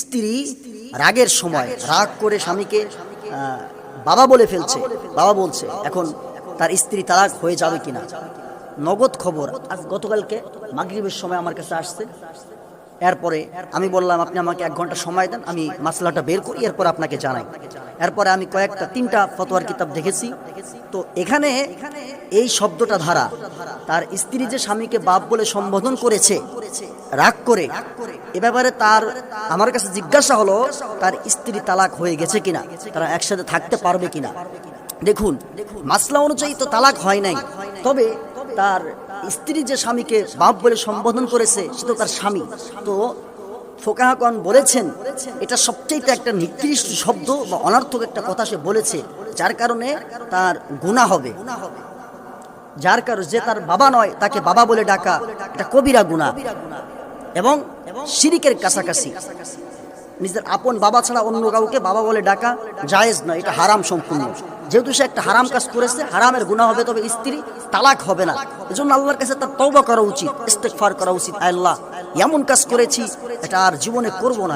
স্ত্রী রাগের সময় রাগ করে স্বামীকে বাবা বলে ফেলছে। বাবা বলছে, এখন তার স্ত্রী তালাক হয়ে যাবে কিনা? নগদ খবর আজ গতকালকে মাগরিবের সময় আমার কাছে আসছে। এরপরে আমি বললাম, আপনি আমাকে এক ঘণ্টা সময় দেন, আমি মাসলাটা বের করি, এরপর আপনাকে জানাই। এরপরে আমি কয়েকটা, তিনটা ফতোয়ার কিতাব দেখেছি। তো এখানে এই শব্দটা ধারা, তার স্ত্রী যে স্বামীকে বাপ বলে সম্বোধন করেছে, রাগ করে এ ব্যাপারে তার, আমার কাছে জিজ্ঞাসা হলো, তার স্ত্রী তালাক হয়ে গেছে কিনা? তারা একসাথে থাকতে পারবে কিনা? দেখুন, মাসলা অনুযায়ী তো তালাক হয় নাই। তবে তার স্ত্রী যে স্বামীকে বাপ বলে সম্বোধন করেছে, সে তো তার স্বামী। তো ফোকাহাকন বলেছেন, এটা সবচেয়ে একটা নিকৃষ্ট শব্দ বা অনার্থক একটা কথা সে বলেছে, যার কারণে তার গুণা হবে। যার কারণে যে তার বাবা নয়, তাকে বাবা বলে ডাকা, এটা কবিরা গুণা এবং শিরিকের কাছাকাছি। নিজের আপন বাবা ছাড়া অন্য কাউকে বাবা বলে ডাকা জায়েজ নয়, এটা হারাম সম্পূর্ণ। যেহেতু সে একটা হারাম কাজ করেছে, হারামের গুণা হবে, তবে স্ত্রী তালাক হবে না। এজন্য আল্লাহর কাছে তার তওবা করা উচিত ইস্তেকফার করা উচিত। আল্লাহ, এমন কাজ করেছি, এটা আর জীবনে করব না।